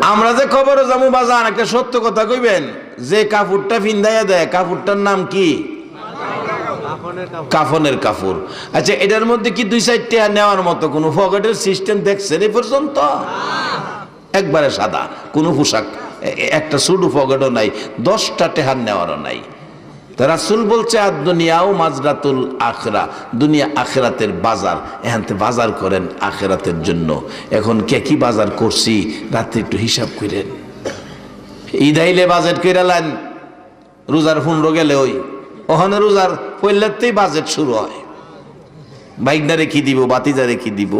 আমরা যে খবরও জামু বাজান একটা সত্য কথা কইবেন, যে কাপড়টা ফিন্দাইয়া দেয় কাপড়টার নাম কি? কাফনের কাপড় আচ্ছা এটার মধ্যে কি দুই চারটা নেওয়ার মতো কোনো ফকেটের সিস্টেম দেখছেন এই পর্যন্ত? একবারে সাদা, কোনো পোশাক, এ- এ- একটা সুডু ফকেটও নাই, দশটা টেহার নেওয়ারও নাই। রাসুল বলছে, আর দুনিয়াও মাজরাতুল আখরা দুনিয়া আখেরাতের বাজার। এখানতে বাজার করেন আখেরাতের জন্য। এখন কে কি বাজার করছি? রাত্রে একটু হিসাব করেন। ঈদ আইলে বাজেট করে লাইন রোজার পনেরো গেলে ওই। ওখানে রোজার পৈলাতেই বাজেট শুরু হয়। বাইকনা রেখে দিব বাতিজা রেখে দিব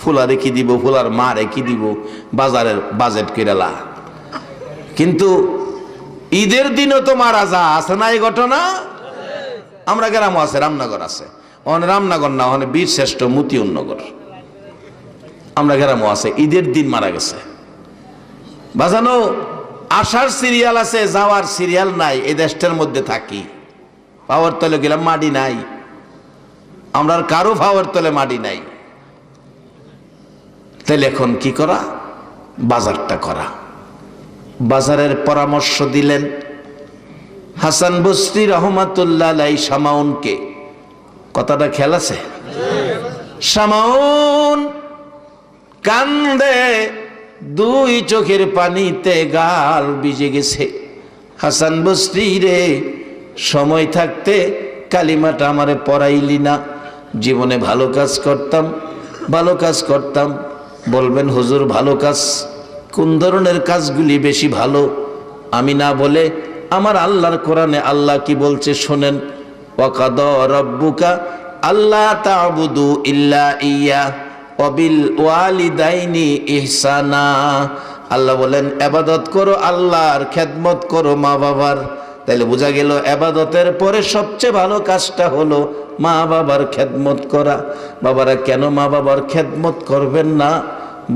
ফুলা রেখে দিব, ফুলার মা রেখে দিব, বাজারের বাজেট কেরালা কিন্তু ঈদের দিনও তো মারা যা, আছে না এই ঘটনা? আমরা গ্রামও আছে, রামনগর আছে। ওখানে রামনগর না ওখানে বীর শ্রেষ্ঠ মতিউন্নগর আমরা গ্রামও আছে, ঈদের দিন মারা গেছে। বাজানো আসার সিরিয়াল আছে, যাওয়ার সিরিয়াল নাই, এই দেশটার মধ্যে থাকি। পাওয়ার তলে গেলাম, মাটি নাই। আমরা কারও পাওয়ার তলে মাটি নাই। তাহলে এখন কি করা? বাজারটা করা। বাজারের পরামর্শ দিলেন, হাসান বস্রি রহমাতুল্লাহ আলাই সামাউনকে কথাটা খেয়াল আছে? সামাউন কান্দে, দুই চোখের পানিতে গাল ভিজে গেছে। হাসান বস্রি রে, সময় থাকতে কালিমাটা আমারে পড়াইলি না। জীবনে ভালো কাজ করতাম, ভালো কাজ করতাম। বলবেন, হুজুর, ভালো কাজ কোন ধরনের কাজগুলি বেশি ভালো? আমি না বলে আমার আল্লাহর কোরআনে আল্লাহ কি বলছে শোনেন, ওয়াকাদ রব্বুকা আল্লাহ তাবুদু ইল্লা ইয়া অবিল ওয়ালিদাইনি ইহসানা। আল্লাহ বলেন আবাদত করো আল্লাহর খেদমত করো মা বাবার। তাইলে বোঝা গেল আবাদতের পরে সবচেয়ে ভালো কাজটা হলো মা বাবার খেদমত করা। বাবারা কেন মা বাবার খেদমত করবেন না?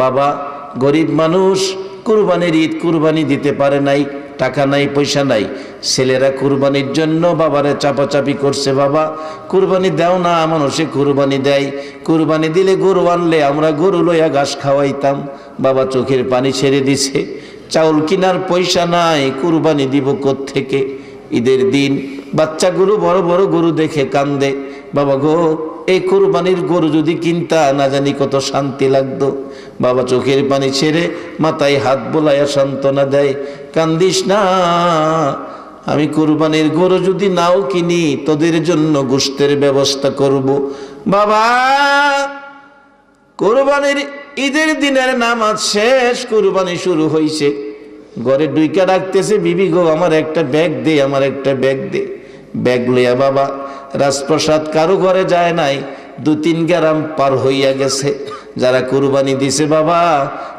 বাবা গরিব মানুষ কুরবানির ঈদ কুরবানি দিতে পারে নাই, টাকা নাই, পয়সা নাই। ছেলেরা কুরবানির জন্য বাবারে চাপাচাপি করছে, বাবা। কুরবানি দাও না, মানুষে কুরবানি দেয়। কুরবানি দিলে গরু আনলে আমরা গরু লইয়া ঘাস খাওয়াইতাম। বাবা চোখের পানি ছেড়ে দিছে। চাউল কিনার পয়সা নাই, কুরবানি দিব থেকে ঈদের দিন বাচ্চা গরু বড় বড় গরু দেখে কান্দে, বাবা গো, এই কুরবানির গরু যদি কিনতা, না জানি কত শান্তি লাগতো। বাবা চোখের পানি ছেড়ে মাথায় হাত বোলাইয়া সান্ত্বনা দেয়, কান্দিস না, আমি কুরবানির গরু যদি নাও কিনি, তোদের জন্য গোষ্ঠের ব্যবস্থা করব। বাবা, কোরবানির ঈদের দিনের নামাজ শেষ, কোরবানি শুরু হয়েছে ঘরে ডুইকা ডাকতেছে, বিবি গো, আমার একটা ব্যাগ দে, আমার একটা ব্যাগ দে। ব্যাগ লইয়া, বাবা, রাজপ্রসাদ কারও ঘরে যায় নাই। দু তিন গ্রাম পার হইয়া গেছে। যারা কুরবানি দিছে, বাবা,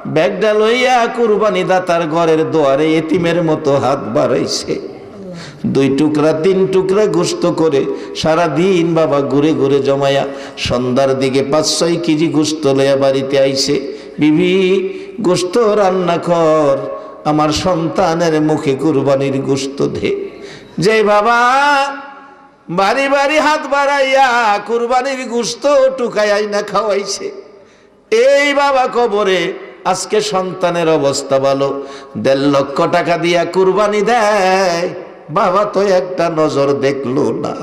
ব্যাগটা লইয়া কুরবানি দাতার ঘরের দোয়ারে এতিমের মতো হাত বাড়াইছে। দুই টুকরা, তিন টুকরা গোস্ত করে সারা দিন বাবা ঘুরে ঘুরে জমায়া সন্ধ্যার দিকে পাঁচ ছয় কেজি গোস্ত লইয়া বাড়িতে আইছে। বিবি গোস্ত রান্না কর, আমার সন্তানের মুখে কুরবানির গোস্ত দে। যে বাবা, বাড়ি বাড়ি হাত বাড়াইয়া কুরবানির গোস্ত টুকাই না খাওয়াইছে। এই বাবা কবরে, আজকে সন্তানের অবস্থা ভালো। দেড় লক্ষ টাকা দিয়া কুরবানি দেয়। বাবা তো একটা নজর দেখল না।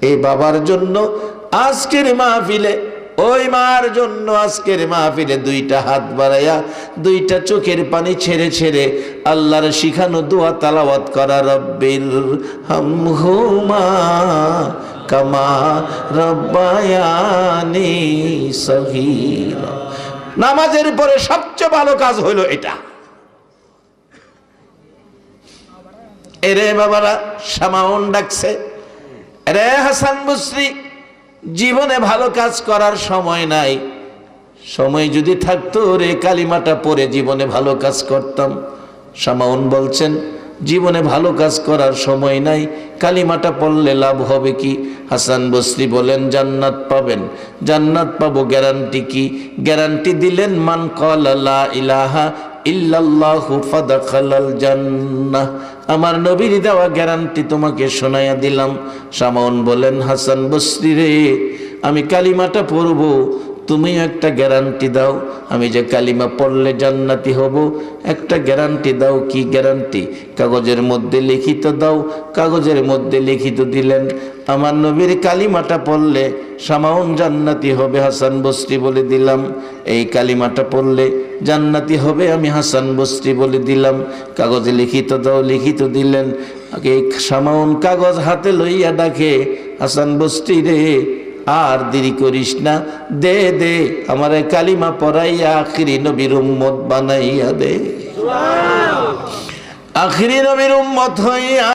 এই বাবার জন্য আজকের মাহফিলে ওই মার জন্য আজকের মাহফিলে দুইটা হাত বাড়াইয়া, দুইটা চোখের পানি ছেড়ে ছেড়ে আল্লাহর শিখানো দোয়া তালাওয়াত করা, রব্বির হামহুমা কামা রব্বায়ানি সগীরা। নামাজের পরে সবচেয়ে ভালো কাজ হইল এটা। এরে বাবারা সামাউন ডাকছে। রে হাসান বসরি জীবনে ভালো কাজ করার সময় নাই। সময় যদি থাকতো রে কালিমাটা পরে জীবনে ভালো কাজ করতাম। সামাউন বলছেন, জীবনে ভালো কাজ করার সময় নাই, কালিমাটা পড়লে লাভ হবে কি? হাসান বসরি বলেন, জান্নাত পাবেন। জান্নাত পাবো গ্যারান্টি কি? গ্যারান্টি দিলেন মান কলা ইলাহা আমার নবীর দেওয়া গ্যারান্টি তোমাকে শোনাইয়া দিলাম। সামন বলেন, হাসান বসরি রে, আমি কালিমাটা পড়ব, তুমি একটা গ্যারান্টি দাও। আমি যে কালিমা পড়লে জান্নাতি হব, একটা গ্যারান্টি দাও। কি গ্যারান্টি? কাগজের মধ্যে লিখিত দাও। কাগজের মধ্যে লিখিত দিলেন, আমার নবীর কালিমাটা পড়লে সামাউন জান্নাতি হবে, হাসান বস্রি বলে দিলাম। এই কালিমাটা পড়লে জান্নাতি হবে আমি হাসান বস্রি বলে দিলাম। কাগজে লিখিত দাও লিখিত দিলেন। এই সামাউন কাগজ হাতে লইয়া ডাকে হাসান বস্রি রে আর দেরি করিস না দে দে আমার কালিমা পড়াইয়া আখিরি নবীর উম্মত বানাইয়া দে। আখিরি নবীর উম্মত হইয়া